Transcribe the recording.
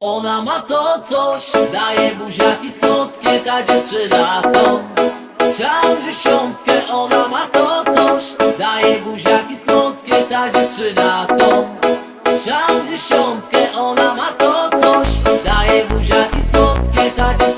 Ona ma to coś, daje buziaki słodkie, ta dziewczyna to. Strzał w dziesiątkę, ona ma to coś, daje buziaki słodkie, ta dziewczyna to. Strzał w dziesiątkę, ona ma to coś, daje buziaki słodkie, ta dziewczyna